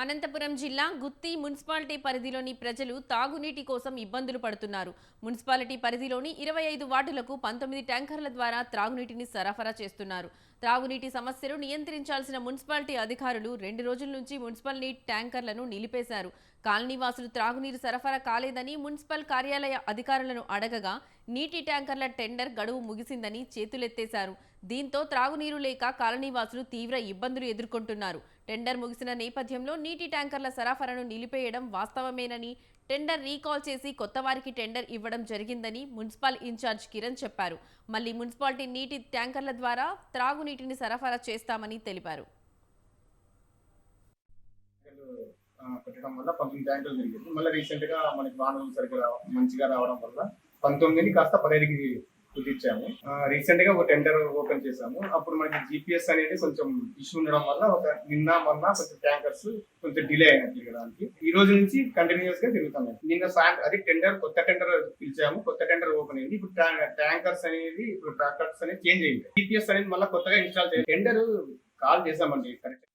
అనంతపురం జిల్లా గుత్తి మున్సిపాలిటీ పరిధిలోని ప్రజలు తాగునీటి కోసం ఇబ్బందులు పడుతున్నారు. మున్సిపాలిటీ పరిధిలోని ఇరవై ఐదు వార్డులకు పంతొమ్మిది ట్యాంకర్ల ద్వారా త్రాగునీటిని సరఫరా చేస్తున్నారు. త్రాగునీటి సమస్యను నియంత్రించాల్సిన మున్సిపాలిటీ అధికారులు రెండు రోజుల నుంచి మున్సిపల్ నీటి ట్యాంకర్లను నిలిపేశారు. కాలనీవాసులు త్రాగునీరు సరఫరా కాలేదని మున్సిపల్ కార్యాలయ అధికారులను అడగగా నీటి ట్యాంకర్ల టెండర్ గడువు ముగిసిందని చేతులెత్తేశారు. దీంతో త్రాగునీరు లేక కాలనీవాసులు తీవ్ర ఇబ్బందులు ఎదుర్కొంటున్నారు. టెండర్ ముగిసిన నేపథ్యంలో నీటి ట్యాంకర్ల సరఫరాను నిలిపేయడం వాస్తవమేనని టెండర్ రీకాల్ చేసి కొత్త వారికి టెండర్ ఇవ్వడం జరిగిందని మున్సిపల్ ఇన్ఛార్జ్ కిరణ్ చెప్పారు. మళ్ళీ మున్సిపాలిటీ నీటి ట్యాంకర్ల ద్వారా త్రాగునీటిని సరఫరా చేస్తామని తెలిపారు. రావడం వల్ల పంతొమ్మిది ట్యాంకులు జరిగింది. మళ్ళీ రీసెంట్గా మనకి వానలు సరిగ్గా మంచిగా రావడం వల్ల పంతొమ్మిదిని కాస్త పదిహేడుకి కుదిర్చాము. రీసెంట్గా ఒక టెండర్ ఓపెన్ చేసాము అప్పుడు మనకి జిపిఎస్ అనేది కొంచెం ఇష్యూ ఉండడం వల్ల ఒక నిన్న మొన్న కొంచెం ట్యాంకర్స్ కొంచెం డిలే అయినట్టు తిరగడానికి ఈ రోజు నుంచి కంటిన్యూస్గా తిరుగుతున్నాయి నిన్న సాయంత్రం అది టెండర్ కొత్త టెండర్ పిలిచాము. కొత్త టెండర్ ఓపెన్ అయింది. ఇప్పుడు ట్యాంకర్స్ అనేది ఇప్పుడు ట్రాక్టర్స్ అనేది చేంజ్ అయింది. జిపిఎస్ అనేది మళ్ళీ కొత్తగా ఇన్స్టాల్ చేయాలి. టెండర్ కాల్ చేసామండి కరెక్ట్